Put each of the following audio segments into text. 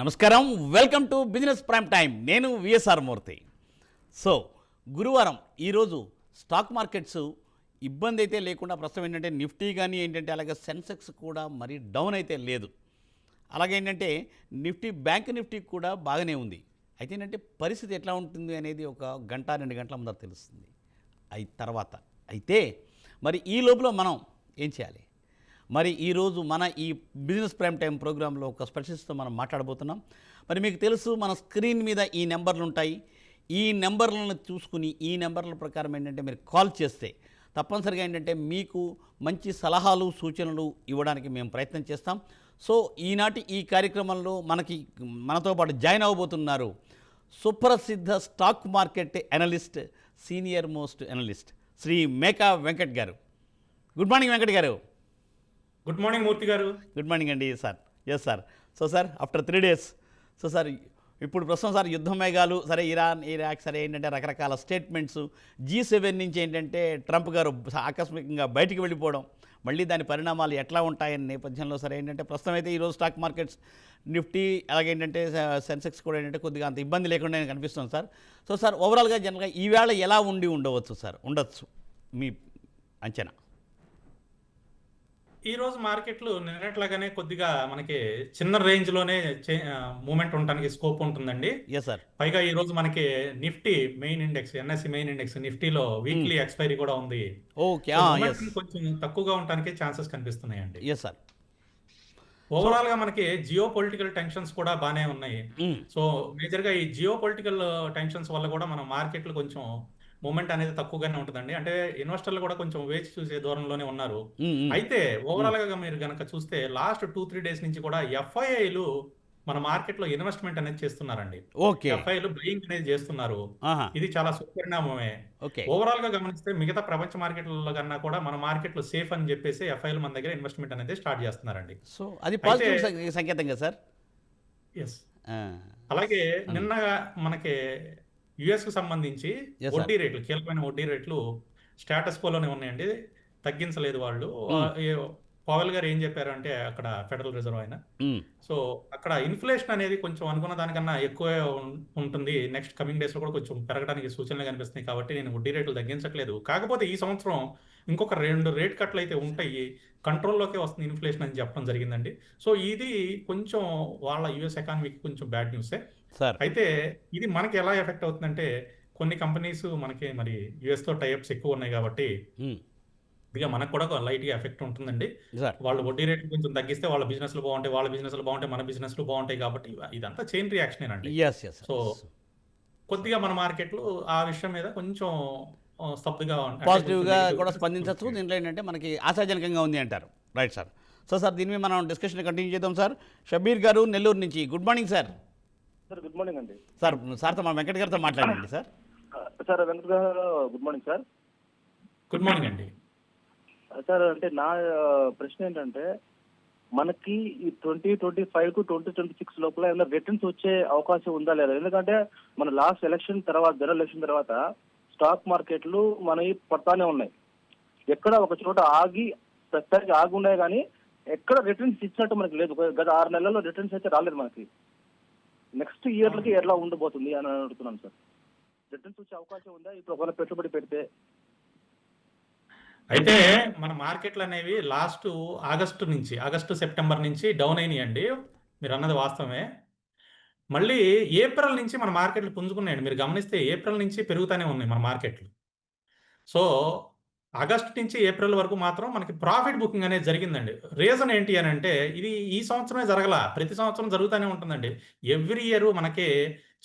నమస్కారం. Welcome to Business Prime Time నేను VSR Murthy. So గురువారం ఈరోజు స్టాక్ మార్కెట్స్ ఇబ్బంది అయితే లేకుండా ప్రస్తుతం ఏంటంటే నిఫ్టీ కానీ ఏంటంటే అలాగే సెన్సెక్స్ కూడా మరి డౌన్ అయితే లేదు. అలాగే ఏంటంటే నిఫ్టీ బ్యాంక్ నిఫ్టీ కూడా బాగానే ఉంది. అయితే ఏంటంటే పరిస్థితి ఎట్లా ఉంటుంది అనేది ఒక గంట రెండు గంటల ముందర తెలుస్తుంది. అయి తర్వాత. అయితే మరి ఈ లోపల మనం ఏం చేయాలి? మరి ఈరోజు మన ఈ బిజినెస్ ప్రైమ్ టైం ప్రోగ్రాంలో ఒక స్పెషలిస్ట్తో మనం మాట్లాడబోతున్నాం. మరి మీకు తెలుసు మన స్క్రీన్ మీద ఈ నెంబర్లు ఉంటాయి. ఈ నెంబర్లను చూసుకుని ఈ నెంబర్ల ప్రకారం ఏంటంటే మీరు కాల్ చేస్తే తప్పనిసరిగా ఏంటంటే మీకు మంచి సలహాలు సూచనలు ఇవ్వడానికి మేము ప్రయత్నం చేస్తాం. సో ఈనాటి ఈ కార్యక్రమంలో మనకి మనతో పాటు జాయిన్ అవ్వబోతున్నారు సుప్రసిద్ధ stock market analyst senior most analyst Shri Meka Venkat garu. Good morning Venkat garu. Good morning Murthy garu. Good morning అండి sir. Yes sir. So sir after three days so sir ఇప్పుడు ప్రస్తుతం sir యుద్ధ మేఘాలు సరే Iran Iraq సరే ఏంటంటే రకరకాల statements G seven నుంచి ఏంటంటే ట్రంప్ గారు ఆకస్మికంగా బయటికి వెళ్ళిపోవడం మళ్ళీ దాని పరిణామాలు ఎట్లా ఉంటాయని నేపథ్యంలో సరే ఏంటంటే ప్రస్తుతం అయితే ఈరోజు స్టాక్ మార్కెట్స్ నిఫ్టీ అలాగే ఏంటంటే సెన్సెక్స్ కూడా ఏంటంటే కొద్దిగా అంత ఇబ్బంది లేకుండా కనిపిస్తుంది సార్. సో సార్ ఓవరాల్గా జనరల్గా ఈవేళ ఎలా ఉండి ఉండవచ్చు సార్? ఉండొచ్చు. మీ అంచనా. ఈ రోజు మార్కెట్లు నిన్నట్లాగానే కొద్దిగా మనకి చిన్న రేంజ్లోనే మూమెంట్ ఉండడానికి స్కోప్ ఉంటుందండి. సార్ పైగా ఈ రోజు మనకి Nifty main index NSC main index నిఫ్టీలో వీక్లీ ఎక్స్పైరీ కూడా ఉంది. ఓకే momentum కొంచెం తక్కువగా ఉండడానికి ఛాన్సెస్ కనిపిస్తున్నాయండి. ఎస్ సార్ ఓవరాల్గా మనకి జియో పొలిటికల్ టెన్షన్స్ కూడా బానే ఉన్నాయి. సో మేజర్గా ఈ జియో పొలిటికల్ టెన్షన్స్ వల్ల కూడా మన మార్కెట్లు కొంచెం మూమెంట్ అనేది తక్కువగానే ఉంటుందండి. అంటే ఇన్వెస్టర్లు కూడా కొంచెం వేచి చూసే దూరంలోనే ఉన్నారు. అయితే ఓవరాల్గా మీరు గనక చూస్తే లాస్ట్ టూ త్రీ డేస్ నుంచి కూడా ఎఫ్ఐఐలు మన మార్కెట్లో ఇన్వెస్ట్మెంట్ అనేది చేస్తున్నారండి. ఎఫ్ఐలు బయింగ్ అనేది చేస్తున్నారు. ఇది చాలా సుపరిణామమే. ఓవరాల్గా గమనిస్తే మిగతా ప్రపంచ మార్కెట్లలో కన్నా కూడా మన మార్కెట్లో సేఫ్ అని చెప్పేసి ఎఫ్ఐలు మన దగ్గర ఇన్వెస్ట్మెంట్ అనేది స్టార్ట్ చేస్తున్నారండి. సో అది పాజిటివ్ సంకే- సంకేతం కదా సార్? ఎస్ అలాగే నిన్న మనకి యుఎస్కు సంబంధించి. వడ్డీ రేట్లు కీలకమైన వడ్డీ రేట్లు స్టేటస్ కోలోనే ఉన్నాయండి. తగ్గించలేదు వాళ్ళు. Hmm. పవల్ గారు ఏం చెప్పారు అంటే అక్కడ ఫెడరల్ రిజర్వ్ ఆయన. ఉమ్, సో అక్కడ ఇన్ఫ్లేషన్ అనేది కొంచెం అనుకున్న దానికన్నా ఎక్కువే ఉంటుంది. నెక్స్ట్ కమింగ్ డేస్లో కూడా కొంచెం పెరగడానికి సూచనలు కనిపిస్తున్నాయి కాబట్టి నేను వడ్డీ రేట్లు తగ్గించట్లేదు. కాకపోతే ఈ సంవత్సరం ఇంకొక రెండు రేట్ కట్లు అయితే ఉంటాయి. కంట్రోల్లోకి వస్తుంది ఇన్ఫ్లేషన్ అని చెప్పడం జరిగిందండి. సో ఇది కొంచెం వాళ్ళ యుఎస్ ఎకానమీకి కొంచెం బ్యాడ్ న్యూసే సార్. అయితే ఇది మనకి ఎలా ఎఫెక్ట్ అవుతుందంటే కొన్ని కంపెనీస్ మనకి మరి యుఎస్తో టైప్స్ ఎక్కువ ఉన్నాయి కాబట్టి ఇదిగా మనకు కూడా లైట్గా ఎఫెక్ట్ ఉంటుందండి. వాళ్ళు వడ్డీ రేట్లు కొంచెం తగ్గిస్తే వాళ్ళ బిజినెస్లో బాగుంటాయి వాళ్ళ బిజినెస్లో బాగుంటాయి మన బిజినెస్లో బాగుంటాయి కాబట్టి ఇదంతా చైన్ రియాక్షన్ అండి So, కొద్దిగా మన మార్కెట్లు ఆ విషయం మీద కొంచెం స్తబ్దుగా పాజిటివ్గా కూడా స్పందించవచ్చు. దీంట్లో ఏంటంటే మనకి ఆశాజనకంగా ఉంది అంటారు. రైట్ సార్ సో సార్ దీని మీద మనం డిస్కషన్ కంటిన్యూ చేద్దాం సార్ షబీర్ గారు నెల్లూరు నుంచి. Good morning sir sir good morning అండి. సార్ సార్తో మా వెంకట్ గారితో మాట్లాడండి sir. Sir Venkata garu good morning sir. Good morning అండి. సార్ అంటే నా ప్రశ్న ఏంటంటే మనకి ఈ twenty twenty five to twenty twenty six లోపల ఏమైనా రిటర్న్స్ వచ్చే అవకాశం ఉందా లేదా? ఎందుకంటే మన లాస్ట్ ఎలక్షన్ తర్వాత జనరల్ ఎలక్షన్ తర్వాత స్టాక్ మార్కెట్లు మనవి పడతానే ఉన్నాయి. ఎక్కడ ఒక చోట ఆగి ప్రస్తుతానికి ఆగి ఉన్నాయి కానీ ఎక్కడ రిటర్న్స్ ఇచ్చినట్టు మనకి లేదు. గత ఆరు నెలల్లో రిటర్న్స్ అయితే రాలేదు మనకి. నెక్స్ట్ ఇయర్లకి ఎట్లా ఉండబోతుంది అని అడుగుతున్నాను సార్. రిటర్న్స్ వచ్చే అవకాశం ఉందా? ఇప్పుడు ఒకవేళ పెట్టుబడి పెడితే అయితే మన మార్కెట్లు అనేవి లాస్ట్ ఆగస్టు నుంచి ఆగస్టు సెప్టెంబర్ నుంచి డౌన్ అయినాయండి. మీరు అన్నది వాస్తవమే. మళ్ళీ ఏప్రిల్ నుంచి మన మార్కెట్లు పుంజుకున్నాయండి. మీరు గమనిస్తే ఏప్రిల్ నుంచి పెరుగుతూనే ఉన్నాయి మన మార్కెట్లు. సో ఆగస్ట్ నుంచి ఏప్రిల్ వరకు మాత్రం మనకి ప్రాఫిట్ బుకింగ్ అనేది జరిగిందండి. రీజన్ ఏంటి అని అంటే ఇది ఈ సంవత్సరమే జరగల ప్రతి సంవత్సరం జరుగుతూనే ఉంటుందండి. ఎవ్రీ ఇయర్ మనకి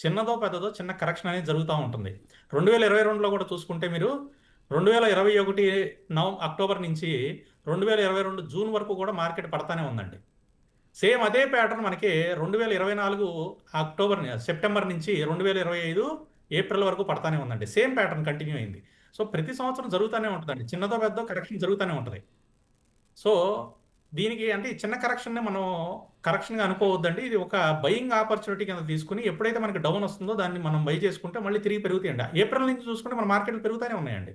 చిన్నదో పెద్దదో చిన్న కరెక్షన్ అనేది జరుగుతూ ఉంటుంది. రెండు వేల ఇరవై రెండులో కూడా చూసుకుంటే మీరు రెండు వేల ఇరవై ఒకటి నవ అక్టోబర్ నుంచి రెండు వేల ఇరవై రెండు జూన్ వరకు కూడా మార్కెట్ పడతానే ఉందండి. సేమ్ అదే ప్యాటర్న్ మనకి రెండు వేల ఇరవై నాలుగు అక్టోబర్ సెప్టెంబర్ నుంచి రెండు వేల ఇరవై ఐదు ఏప్రిల్ వరకు పడతానే ఉందండి. సేమ్ ప్యాటర్న్ కంటిన్యూ అయింది. సో ప్రతి సంవత్సరం జరుగుతూనే ఉంటుందండి. చిన్నదో పెద్ద కరెక్షన్ జరుగుతూనే ఉంటుంది. సో దీనికి అంటే ఈ చిన్న కరెక్షన్ని మనం కరెక్షన్గా అనుకోవద్దండి. ఇది ఒక బయింగ్ ఆపర్చునిటీ కింద తీసుకుని ఎప్పుడైతే మనకి డౌన్ వస్తుందో దాన్ని మనం బై చేసుకుంటే మళ్ళీ తిరిగి పెరుగుతాయండి. ఏప్రిల్ నుంచి చూసుకుంటే మన మార్కెట్లు పెరుగుతూనే ఉన్నాయండి.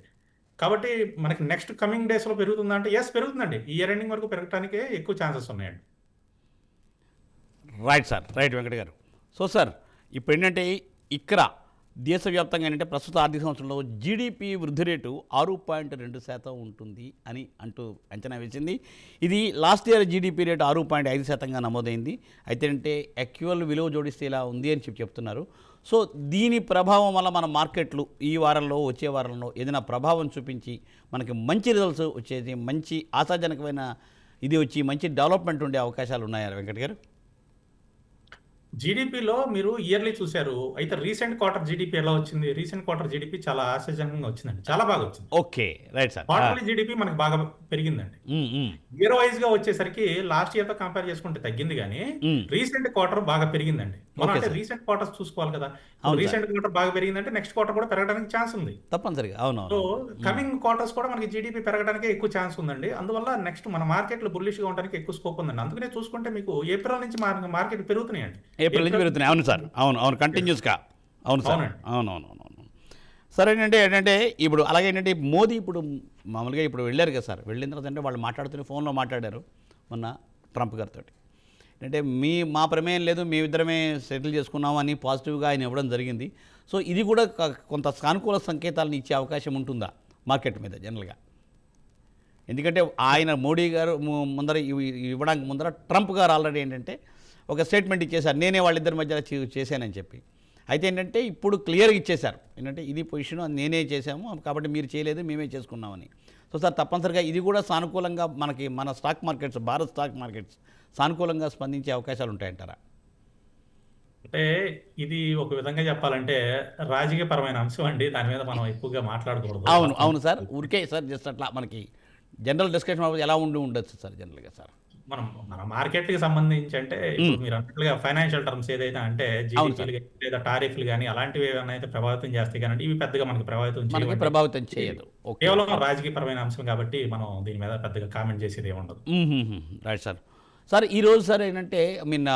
కాబట్టి మనకి నెక్స్ట్ కమింగ్ డేస్లో పెరుగుతుందా అంటే ఎస్ పెరుగుతుందండి. ఈ ఇయర్ ఎండింగ్ వరకు పెరగడానికే ఎక్కువ ఛాన్సెస్ ఉన్నాయండి. రైట్ సార్ రైట్ వెంకట గారు. సో సార్ ఇప్పుడు ఏంటంటే ఇక్కడ దేశవ్యాప్తంగా ఏంటంటే ప్రస్తుత ఆర్థిక సంవత్సరంలో జీడిపి వృద్ధి రేటు ఆరు పాయింట్ రెండు శాతం ఉంటుంది అని అంటూ అంచనా వేసింది. ఇది లాస్ట్ ఇయర్ జీడిపి రేటు ఆరు పాయింట్ ఐదు శాతంగా నమోదైంది. అయితే అంటే యాక్చువల్ విలువ జోడిస్తే ఇలా ఉంది అని చెప్పి చెప్తున్నారు. సో దీని ప్రభావం వల్ల మన మార్కెట్లు ఈ వారంలో వచ్చే వారంలో ఏదైనా ప్రభావం చూపించి మనకి మంచి రిజల్ట్స్ వచ్చేది మంచి ఆశాజనకమైన ఇది వచ్చి మంచి డెవలప్మెంట్ ఉండే అవకాశాలు ఉన్నాయా వెంకట్ గారు? జీడిపిలో మీరు ఇయర్లీ చూశారు. అయితే రీసెంట్ క్వార్టర్ జీడిపి ఎలా వచ్చింది? రీసెంట్ క్వార్టర్ జీడిపి చాలా ఆశాజనకంగా వచ్చిందండి. చాలా బాగా వచ్చింది. Okay. Right sir. Quarterly GDP మనకి బాగా పెరిగిందండి. ఇయర్ వైజ్గా వచ్చేసరికి లాస్ట్ ఇయర్తో కంపేర్ చేసుకుంటే తగ్గింది కానీ. రీసెంట్ క్వార్టర్ బాగా పెరిగిందండి. మనం అంటే. రీసెంట్ క్వార్టర్స్ చూసుకోవాలి కదా. రీసెంట్ క్వార్టర్ బాగా పెరిగిందంటే నెక్స్ట్ క్వార్టర్ కూడా పెరగడానికి ఛాన్స్ ఉంది. తప్పనిసరిగా. అవును సో కమింగ్ క్వార్టర్స్ కూడా మనకి జీడిపి పెరగడానికి ఎక్కువ ఛాన్స్ ఉందండి. అందువల్ల నెక్స్ట్ మన మార్కెట్లు బుల్లిష్గా ఉండడానికి ఎక్కువ స్కోప్ ఉందండి. అందుకనే చూసుకుంటే మీకు ఏప్రిల్ నుంచి మార్కెట్ పెరుగుతున్నాయండి. ఏప్రిల్ నుంచి పెరుగుతున్నాయి. అవును సార్. అవును అవును. కంటిన్యూస్గా అవును సార్. అవునండి. అవును అవును అవును అవును సరే ఏంటంటే ఏంటంటే ఇప్పుడు అలాగే ఏంటంటే మోదీ ఇప్పుడు మామూలుగా ఇప్పుడు వెళ్ళారు కదా సార్. వెళ్ళిన తర్వాత అంటే వాళ్ళు మాట్లాడుతూనే ఫోన్లో మాట్లాడారు మొన్న ట్రంప్ గారితో అంటే మీ మా ప్రమేయం లేదు మేమిద్దరమే సెటిల్ చేసుకున్నాం అని పాజిటివ్గా ఆయన ఇవ్వడం జరిగింది. సో ఇది కూడా కొంత సానుకూల సంకేతాలను ఇచ్చే అవకాశం ఉంటుందా మార్కెట్ మీద జనరల్గా? ఎందుకంటే ఆయన మోడీ గారు ముందర ఇవి- ఇవ్వడానికి ముందర ట్రంప్ గారు ఆల్రెడీ ఏంటంటే ఒక స్టేట్మెంట్ ఇచ్చేశారు నేనే వాళ్ళిద్దరి మధ్య చేశానని చెప్పి. అయితే ఏంటంటే ఇప్పుడు క్లియర్గా ఇచ్చేశారు. ఏంటంటే ఇది పొజిషన్ నేనే చేశాము కాబట్టి మీరు చేయలేదు మేమే చేసుకున్నామని. సో సార్ తప్పనిసరిగా ఇది కూడా సానుకూలంగా మనకి మన stock markets Bharat stock markets సానుకూలంగా స్పందించే అవకాశాలు ఉంటాయంటారా? అంటే ఇది ఒక విధంగా చెప్పాలంటే రాజకీయపరమైన అంశం అండి. దాని మీద మనం ఎక్కువగా మాట్లాడకూడదు. అవును అవును సార్. ఊరికే సార్ జస్ట్ అట్లా మనకి జనరల్ డిస్కషన్ ఎలా ఉండి ఉండొచ్చు సార్ జనరల్గా సార్? మనం మన మార్కెట్కి సంబంధించి అంటే ఇప్పుడు మీరు అన్నట్లుగా ఫైనాన్షియల్ టర్మ్స్ ఏదైతే అంటే జీడీపీలు లేదా టారిఫ్లు కానీ అలాంటివి ఏమైనా అయితే ప్రభావితం చేస్తాయి కానీ ఇవి పెద్దగా మనకి ప్రభావితం. ప్రభావితం చేయదు. కేవలం రాజకీయపరమైన అంశం కాబట్టి మనం దీని మీద పెద్దగా కామెంట్ చేసేది ఉండదు రైట్ సార్. సార్ ఈరోజు సార్ ఏంటంటే I mean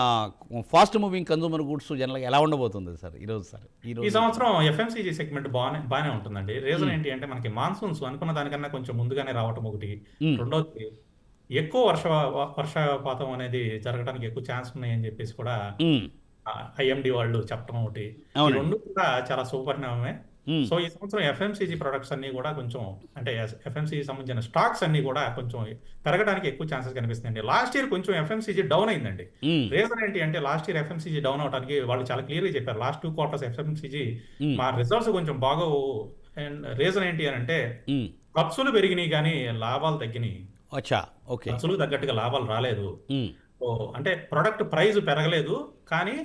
fast moving consumer goods జనరల్గా ఎలా ఉండబోతుంది సార్ ఈరోజు సార్? ఈ సంవత్సరం ఎఫ్ఎంసీజీ సెగ్మెంట్ బాగానే బాగానే ఉంటుందండి. రీజన్ ఏంటి అంటే మనకి మాన్సూన్స్ అనుకున్న దానికన్నా కొంచెం ముందుగానే రావటం ఒకటి. రెండోది ఎక్కువ వర్ష వర్షపాతం అనేది జరగడానికి ఎక్కువ ఛాన్స్ ఉన్నాయని చెప్పేసి కూడా. ఐఎండి వాళ్ళు చెప్పడం ఒకటి. రెండు కూడా చాలా సుపరిణామమే మ్మ్. సో ఈ సంవత్సరం ఎఫ్ఎంసీజీ ప్రొడక్ట్స్ అన్ని కూడా కొంచెం అంటే ఎఫ్ఎంసీజీ సంబంధించిన స్టాక్స్ అన్ని కూడా కొంచెం పెరగడానికి ఎక్కువ ఛాన్సెస్ కనిపిస్తున్నాయండి లాస్ట్ ఇయర్ కొంచెం ఎఫ్ఎంసీజీ డౌన్ అయిందండి. రీజన్ ఏంటి అంటే లాస్ట్ ఇయర్ ఎఫ్ఎంసీజీ డౌన్ అవడానికి వాళ్ళు చాలా క్లియర్గా చెప్పారు లాస్ట్ టూ క్వార్టర్స్ ఎఫ్ఎంసీజీ. మా రిజల్ట్స్ కొంచెం బాగా అండ్ రీజన్ ఏంటి అని అంటే. ఖర్చులు పెరిగినాయి కానీ లాభాలు తగ్గినాయి అచ్చా ఓకే తగ్గట్టుగా లాభాలు రాలేదు అంటే ప్రొడక్ట్ ప్రైస్ పెరగలేదు కానీ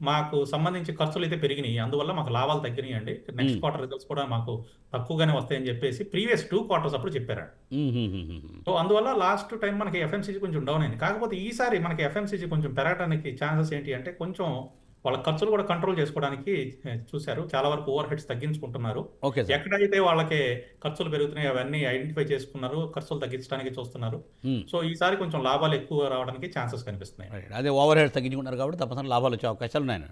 మాకు సంబంధించి ఖర్చులు అయితే పెరిగినాయి అందువల్ల మాకు లాభాలు తగ్గినాయి అండి నెక్స్ట్ క్వార్టర్ రిజల్ట్స్ కూడా మాకు తక్కువగానే వస్తాయని చెప్పేసి ప్రీవియస్ టూ క్వార్టర్స్ అప్పుడు చెప్పారు మ్మ్. మ్మ్. మ్మ్. మ్మ్. సో అందువల్ల లాస్ట్ టైం మనకి ఎఫ్ఎంసీజీ కొంచెం డౌన్ అయింది కాకపోతే ఈసారి మనకి ఎఫ్ఎంసీజీ కొంచెం పెరగడానికి ఛాన్సెస్ ఏంటి అంటే కొంచెం వాళ్ళ ఖర్చులు కూడా కంట్రోల్ చేసుకోవడానికి చూశారు. చాలా వరకు ఓవర్ హెడ్స్ తగ్గించుకుంటున్నారు ఎక్కడైతే వాళ్ళకి ఖర్చులు పెరుగుతున్నాయి అవన్నీ ఐడెంటిఫై చేసుకున్నారు ఖర్చులు తగ్గించడానికి చూస్తున్నారు. సో ఈసారి కొంచెం లాభాలు ఎక్కువ రావడానికి ఛాన్సెస్ కనిపిస్తున్నాయి. అదే ఓవర్ హెడ్ తగ్గించుకున్నారు కాబట్టి తప్పనిసరి లాభాలు వచ్చే అవకాశాలు ఉన్నాయి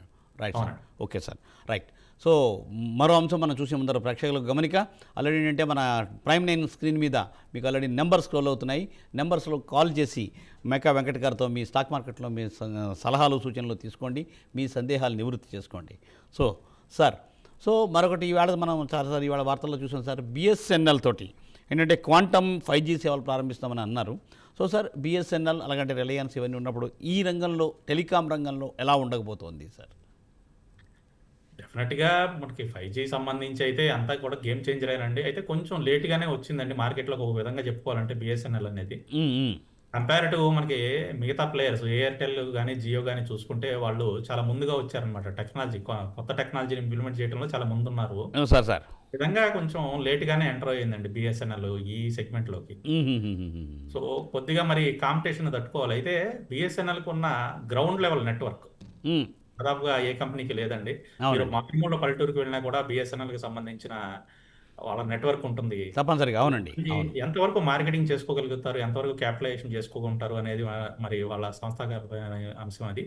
right sir. Okay sir. Right. So మరో అంశం మనం చూసే ముందర ప్రేక్షకులకు గమనిక ఆల్రెడీ ఏంటంటే మన ప్రైమ్ నైన్ స్క్రీన్ మీద మీకు ఆల్రెడీ నెంబర్ స్క్రోల్ అవుతున్నాయి. నెంబర్స్లో కాల్ చేసి మెకా వెంకట్ గారితో మీ స్టాక్ మార్కెట్లో మీ స- సలహాలు సూచనలు తీసుకోండి. మీ సందేహాలు నివృత్తి చేసుకోండి. సో సార్ సో మరొకటి ఈవేళ మనం చాలా సార్ వార్తల్లో చూసాం సార్ బిఎస్ఎన్ఎల్ తోటి. ఏంటంటే క్వాంటమ్ ఫైవ్ జీ సేవలు ప్రారంభిస్తామని అన్నారు. సో సార్ బిఎస్ఎన్ఎల్ అలాగంటే రిలయన్స్ ఇవన్నీ ఉన్నప్పుడు ఈ రంగంలో టెలికాం రంగంలో ఎలా ఉండకపోతుంది సార్? డెఫినెట్గా మనకి ఫైవ్ జీ సంబంధించి అయితే అంతా కూడా గేమ్ చేంజర్ అయినండి అయితే కొంచెం లేట్ గానే వచ్చిందండి మార్కెట్లో ఒక విధంగా చెప్పుకోవాలంటే బిఎస్ఎన్ఎల్ అనేది. మ్మ్, మ్మ్. కంపేర్ టు మనకి మిగతా ప్లేయర్స్ ఎయిర్టెల్ కానీ జియో కానీ చూసుకుంటే వాళ్ళు చాలా ముందుగా వచ్చారనమాట టెక్నాలజీ. కొత్త టెక్నాలజీని ఇంప్లిమెంట్ చేయడంలో చాలా ముందున్నారు. Sir sir. విధంగా కొంచెం లేట్ గానే ఎంటర్ అయ్యిందండి బిఎస్ఎన్ఎల్ ఈ సెగ్మెంట్లోకి మ్మ్, మ్మ్, మ్మ్, మ్మ్, మ్మ్. సో కొద్దిగా మరి కాంపిటీషన్ తట్టుకోవాలి. అయితే బిఎస్ఎన్ఎల్కు ఉన్న గ్రౌండ్ లెవెల్ నెట్వర్క్. దాదాపుగా ఏ కంపెనీకి లేదండి. మీరు మామూలు పల్లెటూరుకి వెళ్ళినా కూడా బిఎస్ఎన్ఎల్కి సంబంధించిన వాళ్ళ నెట్వర్క్ ఉంటుంది. తప్పనిసరిగా అవునండి. ఎంతవరకు మార్కెటింగ్ చేసుకోగలుగుతారు ఎంతవరకు క్యాపిటలైజేషన్ చేసుకోగలుగుతారు అనేది మరి వాళ్ళ సంస్థాగత అంశం అది.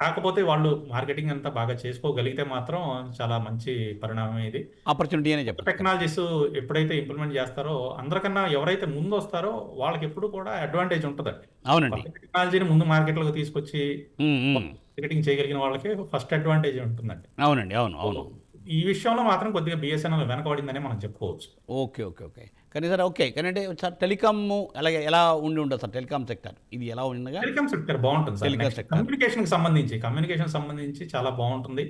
కాకపోతే వాళ్ళు మార్కెటింగ్ అంతా బాగా చేసుకోగలిగితే మాత్రం చాలా మంచి పరిణామం ఇది. ఆపర్చునిటీ అనే చెప్పచ్చు. టెక్నాలజీస్ ఎప్పుడైతే ఇంప్లిమెంట్ చేస్తారో అందరికన్నా ఎవరైతే ముందు వస్తారో వాళ్ళకి ఎప్పుడు కూడా అడ్వాంటేజ్ ఉంటుందండి. అవునండి. టెక్నాలజీని ముందు మార్కెట్లోకి తీసుకొచ్చి మార్కెటింగ్ చేయగలిగిన వాళ్ళకి ఫస్ట్ అడ్వాంటేజ్ ఉంటుందండి. అవునండి అవును అవును. ఈ విషయంలో మాత్రం కొద్దిగా బిఎస్ఎన్ఎల్ వెనకబడిందనే మనం చెప్పుకోవచ్చు. Okay okay okay. కానీ సార్ ఓకే. కానీ అంటే సార్ టెలికామ్ అలాగే ఎలా ఉండి ఉండదు సార్ టెలికామ్ సెక్టర్? ఇది ఎలా ఉండగా? టెలికాం సెక్టర్ బాగుంటుంది సార్. Telecom sector. కమ్యూనికేషన్కి సంబంధించి కమ్యూనికేషన్ సంబంధించి చాలా బాగుంటుంది.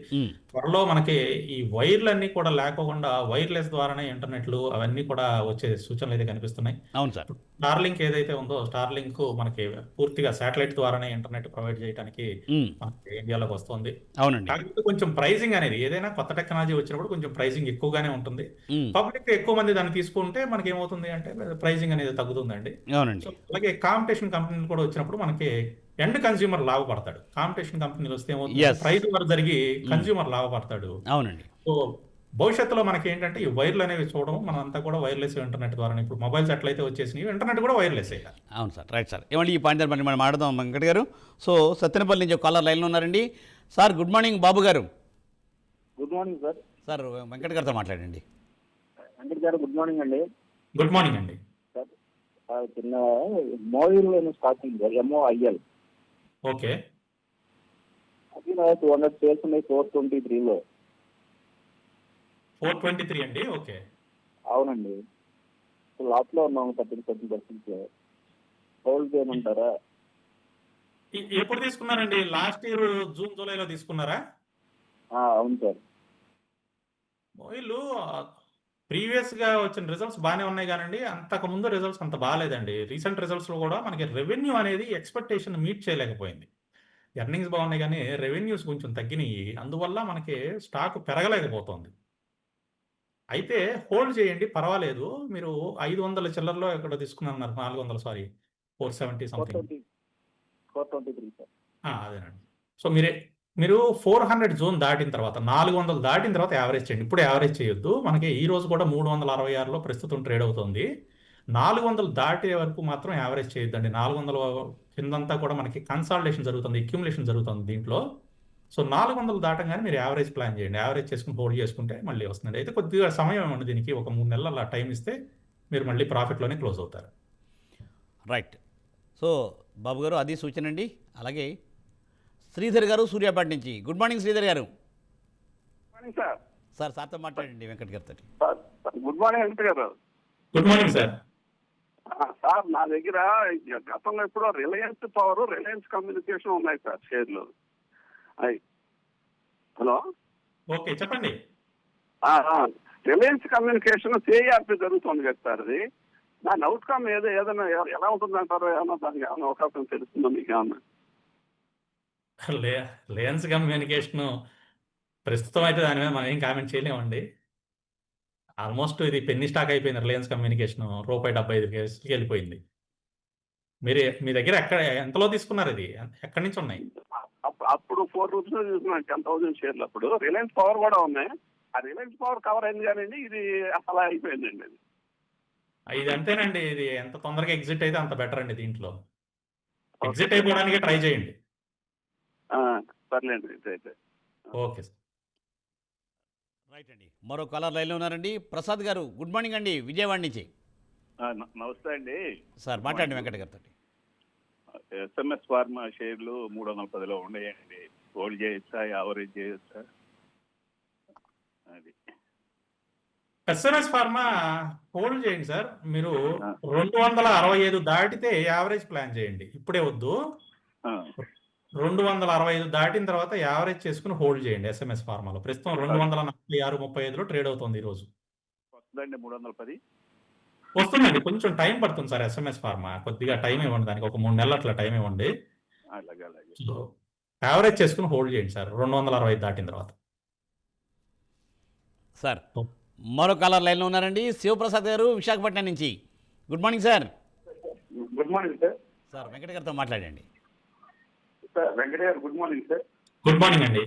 త్వరలో మనకి ఈ వైర్లు అన్ని కూడా లేకోకుండా వైర్లెస్ ద్వారానే ఇంటర్నెట్లు అవన్నీ కూడా వచ్చే సూచనలు అయితే కనిపిస్తున్నాయి. అవును సార్. స్టార్ లింక్ ఏదైతే ఉందో స్టార్ లింక్ మనకి పూర్తిగా శాటిలైట్ ద్వారానే ఇంటర్నెట్ ప్రొవైడ్ చేయడానికి మనకి ఇండియాలోకి వస్తుంది. అవునండి. కాకపోతే కొంచెం ప్రైజింగ్ అనేది ఏదైనా కొత్త టెక్నాలజీ వచ్చినప్పుడు కొంచెం ప్రైజింగ్ ఎక్కువగానే ఉంటుంది. పబ్లిక్ ఎక్కువ మంది దాన్ని తీసుకుంటే మనకి ఏమవుతుంది అంటే ప్రైజింగ్ అనేది తగ్గుతుందండి. అవునండి. సో అలాగే కాంపిటీషన్ కంపెనీలు కూడా వచ్చినప్పుడు మనకి ఎండ్ కన్స్యూమర్ లాభపడతాడు. కాంపిటీషన్ కంపెనీలు వస్తే ఏమవుతుంది. ప్రైస్ వార్ జరిగి కన్స్యూమర్ లాభపడతాడు. అవునండి. సో భవిష్యత్తులో మనకి ఏంటంటే ఈ వైర్లు అనేవి చూడడం మనం అంతా కూడా వైర్లెస్ ఇంటర్నెట్ ద్వారా ఇప్పుడు మొబైల్స్ ఎట్లయితే వచ్చేసినాయి ఇంటర్నెట్ కూడా వైర్లెస్ అవును సార్ రైట్ సార్. ఏమండి ఈ పాయింట్ మరి మనం మాట్లాడదాం వెంకట్ గారు. సో సత్యనపల్లి నుంచి ఒక కాలర్ లైన్లో ఉన్నారండి. Sir good morning Babu garu. Good morning sir. Sir Venkat గారితో మాట్లాడండి. వెంకట్ గారు గుడ్ మార్నింగ్ అండి. గుడ్ మార్నింగ్ అండి. చిన్న మోయిల్ స్టార్టింగ్ ఎంఓఐఎల్ ఓకే. అది టూ హండ్రెడ్ షేర్స్ ఉన్నాయి ఫోర్ ట్వంటీ త్రీలో. ఫోర్ ట్వంటీ త్రీ అండి? ఓకే. అవునండి. లాట్లో ఉన్నాము థర్టీన్ థర్టీ పర్సెంట్ హోల్డ్ చేయమంటారా ఎప్పుడు తీసుకున్నారండి? లాస్ట్ ఇయర్ జూన్ జూలైలో తీసుకున్నారా? అవును సార్. వీళ్ళు ప్రీవియస్గా వచ్చిన రిజల్ట్స్ బాగానే ఉన్నాయి కానండి. అంతకు ముందు రిజల్ట్స్ అంత బాగాలేదండి రీసెంట్ రిజల్ట్స్లో కూడా మనకి రెవెన్యూ అనేది ఎక్స్పెక్టేషన్ మీట్ చేయలేకపోయింది. ఎర్నింగ్స్ బాగున్నాయి కానీ రెవెన్యూస్ కొంచెం తగ్గినాయి. అందువల్ల మనకి స్టాక్ పెరగలేకపోతుంది. అయితే హోల్డ్ చేయండి పర్వాలేదు. మీరు ఐదు వందల చిల్లరలో ఎక్కడ తీసుకున్నారు నాలుగు వందలు సారీ ఫోర్ సెవెంటీ సంథింగ్ అదేనండి. సో మీరే మీరు ఫోర్ హండ్రెడ్ జోన్ దాటిన తర్వాత నాలుగు వందలు దాటిన తర్వాత యావరేజ్ చేయండి. ఇప్పుడు యావరేజ్ చేయొద్దు. మనకి ఈ రోజు కూడా మూడు వందల అరవై ఆరులో ప్రస్తుతం ట్రేడ్ అవుతుంది. నాలుగు వందలు దాటే వరకు మాత్రం యావరేజ్ చేయొద్దండి. నాలుగు వందల కిందంతా కూడా మనకి కన్సాలిడేషన్ జరుగుతుంది అక్యుములేషన్ జరుగుతుంది దీంట్లో. సో నాలుగు వందలు దాటంగానే మీరు యావరేజ్ ప్లాన్ చేయండి. యావరేజ్ చేసుకుని హోల్డ్ చేసుకుంటే మళ్ళీ వస్తుంది అయితే కొద్దిగా సమయం ఇవ్వండి దీనికి. ఒక మూడు నెలలు అలా టైం ఇస్తే మీరు మళ్ళీ ప్రాఫిట్లోనే క్లోజ్ అవుతారు. రైట్ సో బాబు గారు అది సూచన అండి. అలాగే శ్రీధర్ గారు సూర్యాపేట నుంచి. గుడ్ మార్నింగ్ శ్రీధర్ గారు. మార్నింగ్ సార్ సార్ సార్తో మాట్లాడండి వెంకట్ గారితో. గుడ్ మార్నింగ్ వెంకట గారు. Good morning sir. ఆ, సార్ నా దగ్గర గతంలో ఎప్పుడో రిలయన్స్ పవర్ రిలయన్స్ కమ్యూనికేషన్ ఉన్నాయి సార్ షేర్లు. హలో? ఓకే చెప్పండి. రిలయన్స్ కమ్యూనికేషన్ సిఐఆర్పి జరుగుతుంది కదా సార్ అది. దాని అవుట్కమ్ ఏదో ఏదైనా ఎలా ఉంటుందంటారు ఏమన్నా దానికి ఏమైనా అవకాశం తెలుస్తుందో మీకు ఏమన్నా? లే లేన్స్ కమ్యూనికేషన్ ప్రస్తుతం అయితే దాని మీద మనం ఏం కామెంట్ చేయలేమండి. ఆల్మోస్ట్ ఇది పెన్ని స్టాక్ అయిపోయింది రిలయన్స్ కమ్యూనికేషన్. రూపాయి డెబ్బై ఐదు కేసులకి వెళ్ళిపోయింది. మీరు మీ దగ్గర ఎక్కడ ఎంతలో తీసుకున్నారు ఇది? ఎక్కడి నుంచి ఉన్నాయి? అప్పుడు అప్పుడు ఫోర్ రూపీస్ చూస్తున్నాను టెన్ థౌసండ్ షేర్లు అప్పుడు. రిలయన్స్ పవర్ కూడా ఉన్నాయి. ఆ రిలయన్స్ పవర్ కవర్ అయింది కానీ ఇది అలా అయిపోయిందండి అది. ఇది అంతేనండి ఇది ఎంత తొందరగా ఎగ్జిట్ అయితే అంత బెటర్ అండి దీంట్లో. ఎగ్జిట్ అయిపోవడానికి ట్రై చేయండి. సర్లేండి అయితే ఓకే సార్. రైట్ అండి. మరో కాలర్ లైన్లో ఉన్నారండి. ప్రసాద్ గారు గుడ్ మార్నింగ్ అండి. విజయవాడ నుంచి. నమస్తే అండి. సార్ మాట్లాడండి వెంకట్ గారితో. ఎస్ఎంఎస్ ఫార్మా షేర్లు మూడు వందల పదిలో ఉన్నాయండి. హోల్డ్ చేయొచ్చా యావరేజ్ చేయొచ్చా? అది. ఎస్ఎన్ఎస్ ఫార్మా హోల్డ్ చేయండి సార్. మీరు. రెండు వందల అరవై ఐదు దాటితే యావరేజ్ ప్లాన్ చేయండి. ఇప్పుడే వద్దు. ఆ, రెండు వందల అరవై ఐదు దాటిన తర్వాత యావరేజ్ చేసుకుని హోల్డ్ చేయండి ఎస్ఎంఎస్ ఫార్మాలో. ప్రస్తుతం రెండు వందల నలభై ఆరు ముప్పై ఐదులో ట్రేడ్ అవుతుంది ఈ రోజు వస్తుందండి మూడు వందల పది. వస్తుందండి కొంచెం టైం పడుతుంది సార్ ఎస్ఎంఎస్ ఫార్మా. కొద్దిగా టైం ఇవ్వండి దానికి ఒక మూడు నెలలు అట్లా టైం ఇవ్వండి. యావరేజ్ చేసుకుని హోల్డ్ చేయండి సార్ రెండు వందల అరవై ఐదు దాటిన తర్వాత. సార్ మరో కాలర్ లైన్లో ఉన్నారండి శివప్రసాద్ గారు విశాఖపట్నం నుంచి. Good morning sir. Good morning sir. Sir Venkat గారితో మాట్లాడండి. సార్ వెంకట గారు good morning sir good morning అండి.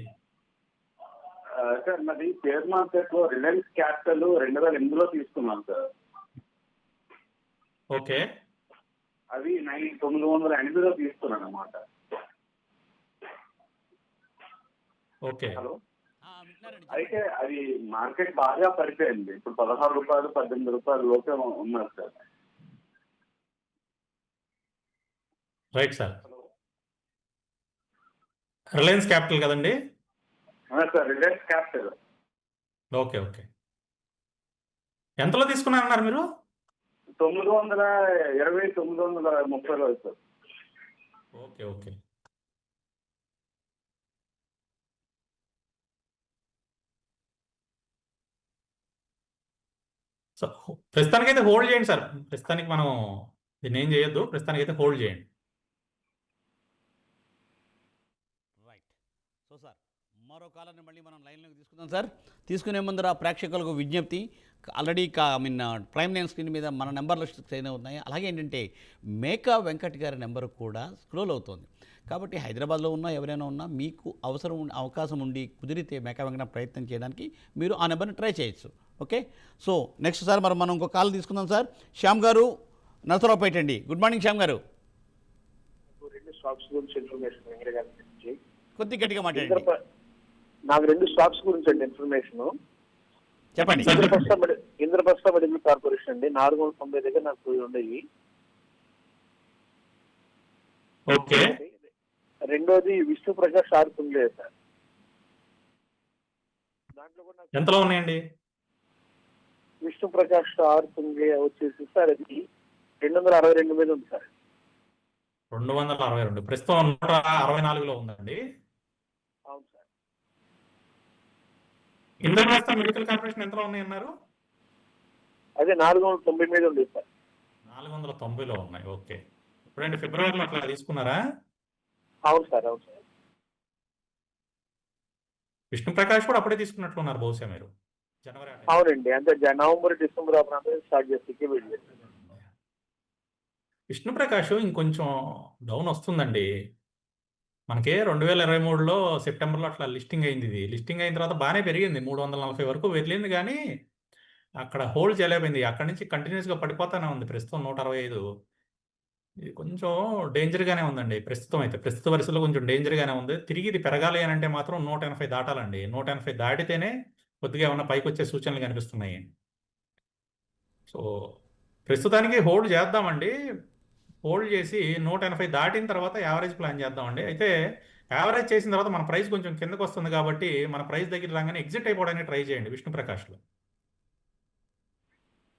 సార్ నాది షేర్ మార్కెట్లో రిలయన్స్ క్యాపిటల్ రెండు వేల ఎనిమిదిలో తీసుకున్నాను సార్. ఓకే. అవి నైన్ తొమ్మిది వందల ఎనిమిదిలో తీసుకున్నాను అనమాట ఓకే. హలో? అయితే. అది మార్కెట్ బాగా పడిపోయింది. ఇప్పుడు పదహారు రూపాయలు పద్దెనిమిది రూపాయలు లోపే ఉన్నారు sir. Right sir. Reliance capital కదండి? Sir Reliance capital okay okay. ఎంతలో తీసుకున్నారన్నారు మీరు? తొమ్మిది వందల ఇరవై తొమ్మిది వందల ముప్పైలో సార్. Okay okay. సో ప్రస్తుతానికైతే హోల్డ్ చేయండి సార్. ప్రస్తుతానికి మనం దీన్ని ఏం చేయొద్దు. ప్రస్తుతానికైతే హోల్డ్ చేయండి రైట్ సో సార్ మరో కాలాన్ని మళ్ళీ మనం లైన్లోకి తీసుకుందాం సార్. తీసుకునే ముందర ప్రేక్షకులకు విజ్ఞప్తి. ఆల్రెడీ కా I mean prime line screen మీద మన నెంబర్లు స్క్రీన్ అవుతున్నాయి. అలాగే ఏంటంటే మేకా వెంకట్ గారి నెంబర్ కూడా స్క్రోల్ అవుతుంది. కాబట్టి హైదరాబాద్లో ఉన్న ఎవరైనా ఉన్నా మీకు అవసరం అవకాశం ఉండి కుదిరితే మేకా వెంకట ప్రయత్నం చేయడానికి మీరు ఆ నెంబర్ని ట్రై చేయొచ్చు. ఓకే? సో నెక్స్ట్ సార్ మరి మనం ఇంకో కాల్ తీసుకుందాం సార్. శ్యామ్ గారు నరసరావుపేట అండి. గుడ్ మార్నింగ్ శ్యామ్ గారు. రెండు గురించి ఇన్ఫర్మేషన్ కొద్ది గట్టిగా మాట్లాడండి. నాకు రెండు స్టాక్స్ గురించి అండి ఇన్ఫర్మేషన్ చెప్పండి. ఇంద్రప్రస్థ ఇంద్రప్రస్థ మెడికల్ కార్పొరేషన్ అండి. నాలుగు వందల తొంభై దగ్గర నాకు ఉండేవి. ఓకే. రెండోది విష్ణు ప్రకాష్ ఆడుతుండే సార్. దాంట్లో కూడా ఎంతలో ఉన్నాయండి? విష్ణు ప్రకాష్ ఆడుతుంది వచ్చేసి సార్ అది రెండు వందల అరవై రెండు మీద ఉంది సార్. రెండు వందల అరవై రెండు. ప్రస్తుతం నూట అరవై నాలుగులో ఉందండి అవును సార్ ఇంద్రప్రస్థ మెడికల్ కార్పొరేషన్ ఎంతలో ఉన్నాయన్నారు అదే నాలుగు వందల తొంభై మీద ఉంది సార్. నాలుగు వందల తొంభైలో ఉన్నాయి. ఓకే. ఇప్పుడంటే ఫిబ్రవరిలో అట్లా తీసుకున్నారా? అవును సార్ అవును సార్. విష్ణు ప్రకాష్ కూడా అప్పుడే తీసుకున్నట్లున్నారు బహుశా మీరు. జనవరి. అవునండి. అంటే నవంబర్ డిసెంబర్ ఆ ప్రాంతం స్టార్ట్ వెళ్ళి విష్ణు ప్రకాష్ ఇంకొంచెం డౌన్ వస్తుందండి. మనకి రెండు వేల ఇరవై మూడులో సెప్టెంబర్లో అట్లా లిస్టింగ్ అయింది ఇది. లిస్టింగ్ అయిన తర్వాత బాగానే పెరిగింది. మూడు వందల నలభై వరకు వెళ్ళింది కానీ అక్కడ హోల్డ్ చేయలేకపోయింది. అక్కడి నుంచి కంటిన్యూస్గా పడిపోతానే ఉంది. ప్రస్తుతం నూట అరవై ఐదు. ఇది కొంచెం డేంజర్గానే ఉందండి. ప్రస్తుతం అయితే ప్రస్తుత పరిస్థితుల్లో కొంచెం డేంజర్గానే ఉంది. తిరిగి ఇది పెరగాలి అని అంటే మాత్రం నూట ఎనభై దాటాలండి. నూట ఎనభై దాటితేనే కొద్దిగా ఏమన్నా పైకి వచ్చే సూచనలు కనిపిస్తున్నాయి. సో ప్రస్తుతానికి హోల్డ్ చేద్దామండి. హోల్డ్ చేసి నూట ఎనభై దాటిన తర్వాత యావరేజ్ ప్లాన్ చేద్దామండి. అయితే యావరేజ్ చేసిన తర్వాత మన ప్రైస్ కొంచెం కిందకు వస్తుంది కాబట్టి మన ప్రైస్ దగ్గర రాగానే ఎగ్జిట్ అయిపోవడానికి ట్రై చేయండి విష్ణు ప్రకాష్లో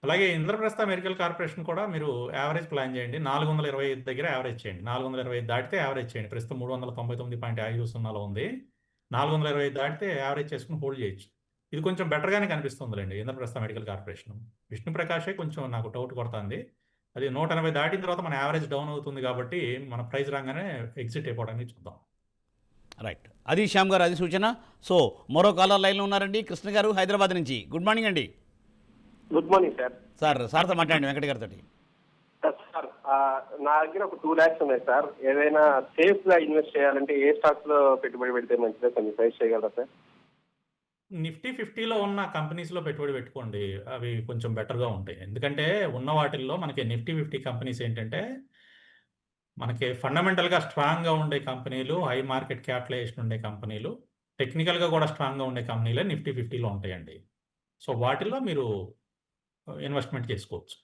అలాగే ఇంద్రప్రస్థ మెడికల్ కార్పొరేషన్ కూడా మీరు యావరేజ్ ప్లాన్ చేయండి. నాలుగు వందల ఇరవై ఐదు దగ్గర యావరేజ్ చేయండి. నాలుగు వందల ఇరవై ఐదు దాటితే యావరేజ్ చేయండి. ప్రస్తుతం మూడు వందల తొంభై తొమ్మిది పాయింట్ ఐదు సున్నాలో ఉంది. నాలుగు వందల ఇరవై ఐదు దాటితే యావరేజ్ చేసుకుని హోల్డ్ చేయొచ్చు. ఇది కొంచెం బెటర్గానే కనిపిస్తుందిలేండి ఇంద్రప్రస్థ మెడికల్ కార్పొరేషన్. విష్ణు ప్రకాషే కొంచెం నాకు డౌట్ కొడుతుంది. అది నూట ఎనభై దాటిన తర్వాత మన యావరేజ్ డౌన్ అవుతుంది కాబట్టి మన ప్రైస్ రాగానే ఎగ్జిట్ అయిపోవడానికి చూద్దాం. రైట్. అది శ్యామ్ గారు అది సూచన. సో మరో కాలర్ లైన్లో ఉన్నారండి కృష్ణ గారు హైదరాబాద్ నుంచి. గుడ్ మార్నింగ్ అండి. Good morning sir. సార్ సార్తో మాట్లాడండి వెంకట గారితో. సార్ నా దగ్గర ఒక టూ ల్యాక్స్ ఉన్నాయి సార్. ఏదైనా సేఫ్గా ఇన్వెస్ట్ చేయాలంటే ఏ స్టాక్స్లో పెట్టుబడి పెడితే మంచిదో కొంచెం సజెస్ట్ చేయగలరా సార్? నిఫ్టీ ఫిఫ్టీలో ఉన్న కంపెనీస్లో పెట్టుబడి పెట్టుకోండి. అవి కొంచెం బెటర్గా ఉంటాయి. ఎందుకంటే ఉన్న వాటిల్లో మనకి నిఫ్టీ ఫిఫ్టీ కంపెనీస్ ఏంటంటే మనకి ఫండమెంటల్గా స్ట్రాంగ్గా ఉండే కంపెనీలు హై మార్కెట్ క్యాపిటలైజేషన్ ఉండే కంపెనీలు టెక్నికల్గా కూడా స్ట్రాంగ్గా ఉండే కంపెనీలే నిఫ్టీ ఫిఫ్టీలో ఉంటాయండి. సో వాటిల్లో మీరు ఇన్వెస్ట్మెంట్ చేసుకోవచ్చు.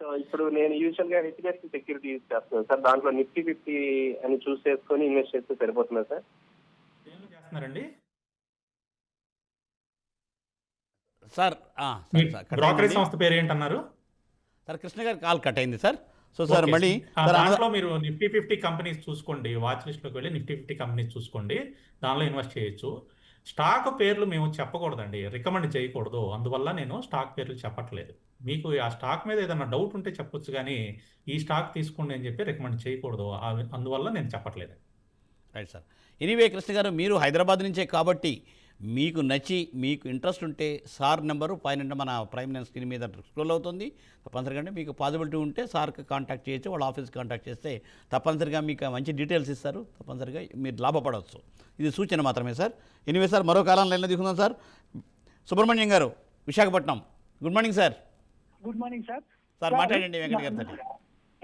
సో ఇప్పుడు నేను యూజువల్గా హెచ్డిఎఫ్సి సెక్యూరిటీ యూజ్ చేస్తున్నాను సార్ దాంట్లో నిఫ్టీ ఫిఫ్టీ అని చూస్ చేసుకొని ఇన్వెస్ట్ చేస్తే సరిపోతుందా సార్? చేస్తున్నారండి? సార్ అయిందండి. సంస్థ పేరు ఏంటన్నారు? సార్ కృష్ణ గారి కాల్ కట్ అయింది సార్. So sir. మళ్ళీ దాంట్లో మీరు నిఫ్టీ ఫిఫ్టీ కంపెనీస్ చూసుకోండి వాచ్ లిస్ట్లోకి వెళ్ళి నిఫ్టీ ఫిఫ్టీ కంపెనీస్ చూసుకోండి దానిలో ఇన్వెస్ట్ చేయొచ్చు. స్టాక్ పేర్లు మేము చెప్పకూడదండి రికమెండ్ చేయకూడదు అందువల్ల నేను స్టాక్ పేర్లు చెప్పట్లేదు. మీకు ఆ స్టాక్ మీద ఏదైనా డౌట్ ఉంటే చెప్పొచ్చు కానీ ఈ స్టాక్ తీసుకోండి అని చెప్పి రికమెండ్ చేయకూడదు అందువల్ల నేను చెప్పట్లేదు. Right sir. ఎనీవే కృష్ణ గారు మీరు హైదరాబాద్ నుంచే కాబట్టి మీకు నచ్చి మీకు ఇంట్రెస్ట్ ఉంటే సార్ నెంబరు పైన మన ప్రైమ్ లైన్ స్క్రీన్ మీద స్క్రోల్ అవుతుంది. తప్పనిసరిగా మీకు పాసిబిలిటీ ఉంటే సార్కి కాంటాక్ట్ చేయొచ్చు వాళ్ళ ఆఫీస్కి కాంటాక్ట్ చేస్తే తప్పనిసరిగా మీకు మంచి డీటెయిల్స్ ఇస్తారు. తప్పనిసరిగా మీరు లాభపడవచ్చు. ఇది సూచన మాత్రమే సార్. ఎనివే సార్ మరో కాలం లైన్లో తీసుకుందాం సార్. సుబ్రహ్మణ్యం గారు Visakhapatnam. Good morning sir. Good morning sir. Sir మాట్లాడండి వెంకట గారితో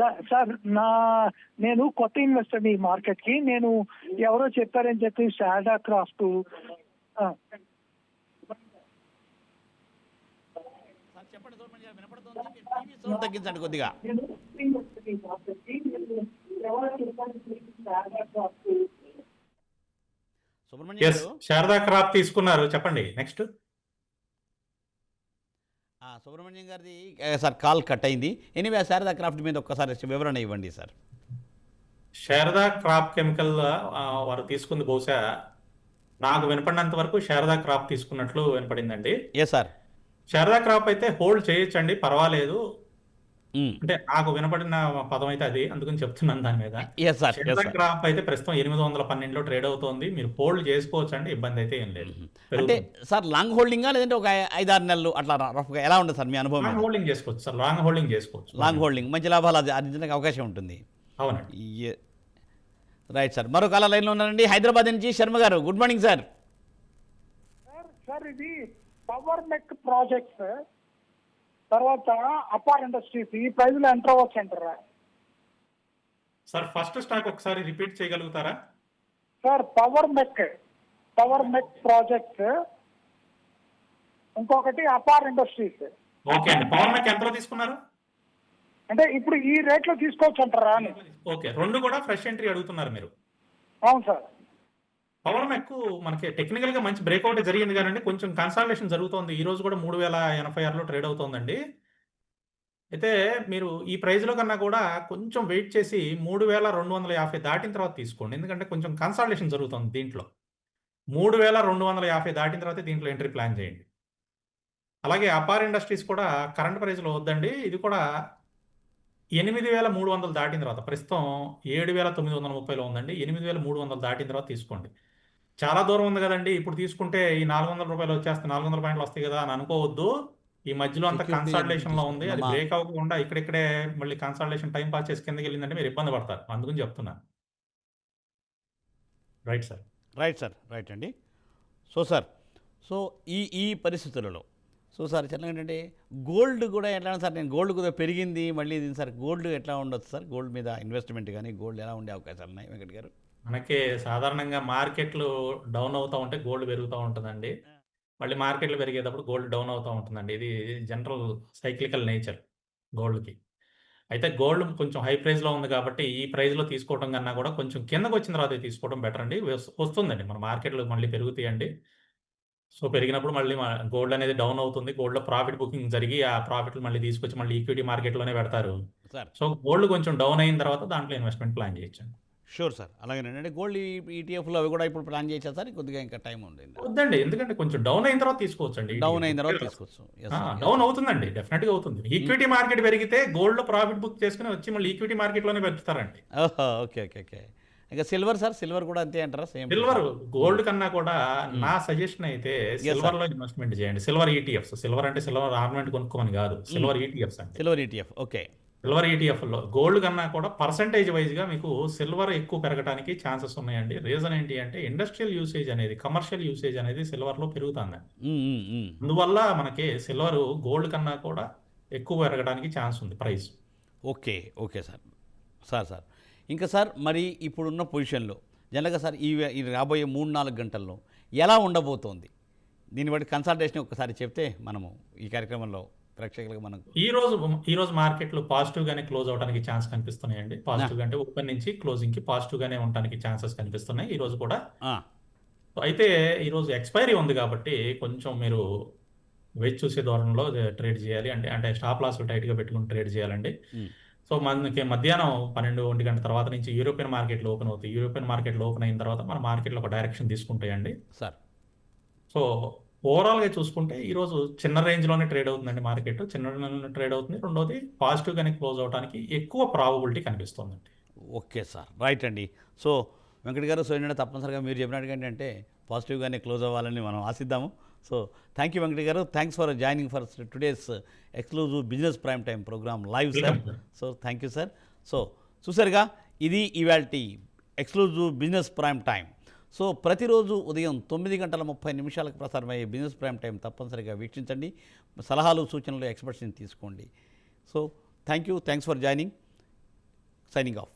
సార్- సార్ నా నేను కొత్త ఇన్వెస్టర్ ఈ మార్కెట్కి నేను ఎవరో చెప్పారని చెప్పి షాడా క్రాఫ్ట్ తగ్గించండి కొద్దిగా. సుబ్రహ్మణ్యం శారదా క్రాప్ తీసుకున్నారు. చెప్పండి నెక్స్ట్ ఆ, సుబ్రహ్మణ్యం గారిది సార్ కాల్ కట్ అయింది. ఎనీవే శారదా క్రాఫ్ట్ మీద ఒక్కసారి వివరణ ఇవ్వండి సార్. శారదా క్రాప్ కెమికల్ వారు తీసుకుంది బహుశా నాకు వినపడినంత వరకు శారదా క్రాప్ తీసుకున్నట్లు వినపడిందండి. ఏ సార్ శారదా క్రాప్ అయితే హోల్డ్ చేయొచ్చండి పర్వాలేదు. మ్. అంటే నాకు వినపడిన పదం అయితే అది అందుకని చెప్తున్నాను దాని మీద. ఎస్ ఎస్ శారదా క్రాప్ అయితే ప్రస్తుతం ఎనిమిది వందల పన్నెండులో ట్రేడ్ అవుతోంది. మీరు హోల్డ్ చేసుకోవచ్చు అండి ఇబ్బంది అయితే ఏం లేదు. అంటే పెరుగుతుంది. సార్ లాంగ్ హోల్డింగా లేదంటే ఒక ఐ- ఐదారు నెలలు అట్లా రఫ్గా ఎలా ఉంటుంది సార్ మీ అనుభవం? హోల్డింగ్ చేసుకోవచ్చు సార్ లాంగ్ హోల్డింగ్ చేసుకోవచ్చు. లాంగ్ హోల్డింగ్ మంచి లాభాలు అది ఆర్జించడానికి అవకాశం ఉంటుంది. అవునండి. రైట్ సార్ మరో కాల లైన్లో ఉన్నారండి హైదరాబాద్ నుంచి శర్మ గారు. Good morning sir sir sir ఇది పవర్ మెక్ ప్రాజెక్ట్స్ తర్వాత అపార్ ఇండస్ట్రీస్ ఈ ప్రైజ్లో ఎంటర్ అవ్వచ్చు అంటారా? సార్ ఫస్ట్ స్టాక్ ఒకసారి రిపీట్ చేయగలుగుతారా? Sir power mech power mech projects ఇంకొకటి అపార్ ఇండస్ట్రీస్. ఓకే అండి. పవర్ మ్యాక్ ఎంతలో తీసుకున్నారు? అంటే ఇప్పుడు ఈ రేట్లో తీసుకోవచ్చు అంటారా అని. ఓకే రెండు కూడా ఫ్రెష్ ఎంట్రీ అడుగుతున్నారు మీరు. అవును సార్. పవర్ మ్యాక్ మనకి టెక్నికల్గా మంచి బ్రేక్అవుట్ జరిగింది కానీ కొంచెం కన్సల్టేషన్ జరుగుతోంది. ఈ రోజు కూడా మూడు వేల ఎనభై ఆరులో ట్రేడ్ అవుతోందండి. అయితే మీరు ఈ ప్రైస్లో కన్నా కూడా కొంచెం వెయిట్ చేసి మూడు వేల రెండు వందల యాభై దాటిన తర్వాత తీసుకోండి. ఎందుకంటే కొంచెం కన్సల్టేషన్ జరుగుతుంది దీంట్లో. మూడు వేల రెండు వందల యాభై దాటిన తర్వాత దీంట్లో ఎంట్రీ ప్లాన్ చేయండి. అలాగే అపార్ ఇండస్ట్రీస్ కూడా కరెంట్ ప్రైస్లో వద్దండి. ఇది కూడా ఎనిమిది వేల మూడు వందలు దాటిన తర్వాత ప్రస్తుతం ఏడు వేల తొమ్మిది వందల ముప్పైలో ఉందండి. ఎనిమిది వేల మూడు వందలు దాటిన తర్వాత తీసుకోండి. చాలా దూరం ఉంది కదండి. ఇప్పుడు తీసుకుంటే ఈ నాలుగు వందల రూపాయలు వచ్చేస్తే నాలుగు వందల పాయింట్లు వస్తాయి కదా అని అనుకోవద్దు. ఈ మధ్యలో అంతా కన్సల్టేషన్లో ఉంది. అది? బ్రేక్ అవ్వకుండా ఇక్కడిక్కడే మళ్ళీ కన్సల్టేషన్ టైం పాస్ చేసి కిందకి వెళ్ళిందంటే మీరు ఇబ్బంది పడతారు. అందుకని చెప్తున్నాను. Right sir right sir right అండి. సో సార్ సో ఈ ఈ పరిస్థితులలో సో సార్ ఎట్లా ఏంటంటే గోల్డ్ కూడా ఎట్లా సార్ నేను గోల్డ్ కూడా పెరిగింది మళ్ళీ ఇది సార్ గోల్డ్ ఎట్లా ఉండొచ్చు సార్? గోల్డ్ మీద ఇన్వెస్ట్మెంట్ కానీ గోల్డ్ ఎలా ఉండే అవకాశాలు ఉన్నాయి? వెంకట్ గారు. మనకి సాధారణంగా మార్కెట్లు డౌన్ అవుతూ ఉంటే గోల్డ్ పెరుగుతూ ఉంటుందండి. మళ్ళీ మార్కెట్లు పెరిగేటప్పుడు గోల్డ్ డౌన్ అవుతూ ఉంటుందండి. ఇది జనరల్ సైక్లికల్ నేచర్ గోల్డ్కి. అయితే గోల్డ్ కొంచెం హై ప్రైస్లో ఉంది కాబట్టి ఈ ప్రైస్లో తీసుకోవడం కన్నా కూడా కొంచెం కిందకు వచ్చిన తర్వాత తీసుకోవడం బెటర్ అండి వస్- వస్తుందండి. మన మార్కెట్లు మళ్ళీ పెరుగుతాయండి. సో పెరిగినప్పుడు మళ్ళీ గోల్డ్ అనేది డౌన్ అవుతుంది. గోల్డ్లో ప్రాఫిట్ బుకింగ్ జరిగి ఆ ప్రాఫిట్లు మళ్ళీ తీసుకొచ్చి మళ్ళీ ఈక్విటీ మార్కెట్లోనే పెడతారు. సార్ సో గోల్డ్ కొంచెం డౌన్ అయిన తర్వాత దాంట్లో ఇన్వెస్ట్మెంట్ ప్లాన్ చేయొచ్చండి. Sure sir. అలాగేనండి. అంటే గోల్డ్ ఈటీఎఫ్లో అవి కూడా ఇప్పుడు ప్లాన్ చేసా సార్? కొద్దిగా ఇంకా టైం ఉంది వద్దండి. ఎందుకంటే కొంచెం డౌన్ అయిన తర్వాత తీసుకోవచ్చండి. డౌన్ అయిన తర్వాత తీసుకోవచ్చు. డౌన్. అవుతుందండి. డెఫినెట్గా అవుతుంది ఈక్విటీ మార్కెట్ పెరిగితే గోల్డ్లో ప్రాఫిట్ బుక్ చేసుకుని వచ్చి మళ్ళీ ఈక్విటీ మార్కెట్లోనే పెంచుతారండి. ఓహో. Okay okay okay. ఇంకా సిల్వర్ సార్ సిల్వర్ కూడా అంతే అంటారా? సేమ్ సిల్వర్ గోల్డ్ కన్నా కూడా నా సజెషన్ అయితే. సిల్వర్లో ఇన్వెస్ట్మెంట్ చేయండి. సిల్వర్ ఈటీఎఫ్స్ సిల్వర్ అంటే సిల్వర్ ఆర్నమెంట్ కొనుక్కోమని కాదు. సిల్వర్ ఈటీఎఫ్స్ అండి సిల్వర్ ఈటీఎఫ్ ఓకే. సిల్వర్ ఈటీఎఫ్లో గోల్డ్ కన్నా కూడా పర్సంటేజ్ వైజ్గా మీకు సిల్వర్ ఎక్కువ పెరగడానికి ఛాన్సెస్ ఉన్నాయండి. రీజన్ ఏంటి అంటే ఇండస్ట్రియల్ యూసేజ్ అనేది కమర్షియల్ యూసేజ్ అనేది సిల్వర్లో పెరుగుతుంది అందువల్ల మనకి సిల్వర్ గోల్డ్ కన్నా కూడా ఎక్కువ పెరగడానికి ఛాన్స్ ఉంది price okay okay sir. Sir sir. ఇంకా సార్ మరి ఇప్పుడున్న పొజిషన్లో జనరల్గా సార్ ఈ ఈ రాబోయే మూడు నాలుగు గంటల్లో ఎలా ఉండబోతోంది? దీన్ని బట్టి కన్సల్టేషన్ ఒకసారి చెప్తే మనము ఈ కార్యక్రమంలో ప్రేక్షకులకు మనం ఈ రోజు ఈ రోజు మార్కెట్లు పాజిటివ్ గానే క్లోజ్ అవడానికి ఛాన్స్ కనిపిస్తున్నాయండి. పాజిటివ్గా అంటే ఓపెన్ నుంచి క్లోజింగ్కి పాజిటివ్ గానే ఉండడానికి ఛాన్సెస్ కనిపిస్తున్నాయి ఈ రోజు కూడా. అయితే ఈ రోజు ఎక్స్పైరీ ఉంది కాబట్టి కొంచెం మీరు వెయిట్ చూసే ధోరణిలో ట్రేడ్ చేయాలి. అంటే అంటే స్టాప్ లాస్ టైట్గా పెట్టుకుని ట్రేడ్ చేయాలండి. సో మనకి మధ్యాహ్నం పన్నెండు ఒంటి గంట తర్వాత నుంచి యూరోపియన్ మార్కెట్లు ఓపెన్ అవుతాయి యూరోపియన్ మార్కెట్లు ఓపెన్ అయిన తర్వాత మన మార్కెట్లో ఒక డైరెక్షన్ తీసుకుంటాయండి. సార్. సో ఓవరాల్గా చూసుకుంటే ఈ రోజు చిన్న రేంజ్లోనే ట్రేడ్ అవుతుందండి మార్కెట్. చిన్న ట్రేడ్ అవుతుంది. రెండోది పాజిటివ్ గానే క్లోజ్ అవడానికి ఎక్కువ ప్రాబబిలిటీ కనిపిస్తుందండి. Okay sir. రైట్ అండి. సో వెంకట్ గారు సో ఏంటంటే తప్పనిసరిగా మీరు చెప్పినట్టుగా ఏంటంటే పాజిటివ్గానే క్లోజ్ అవ్వాలని మనం ఆశిద్దాము. సో థ్యాంక్ యూ వెంకట్ గారు. Thanks for joining for today's exclusive business prime time program live sir. So thank you sir so చూసారుగా ఇది ఇవాల్టి exclusive business prime time so ప్రతిరోజు ఉదయం తొమ్మిది గంటల ముప్పై నిమిషాలకు ప్రసారమయ్యే బిజినెస్ ప్రైమ్ టైం తప్పనిసరిగా వీక్షించండి. సలహాలు సూచనలు ఎక్స్పర్ట్స్ని తీసుకోండి. So thank you thanks for joining signing off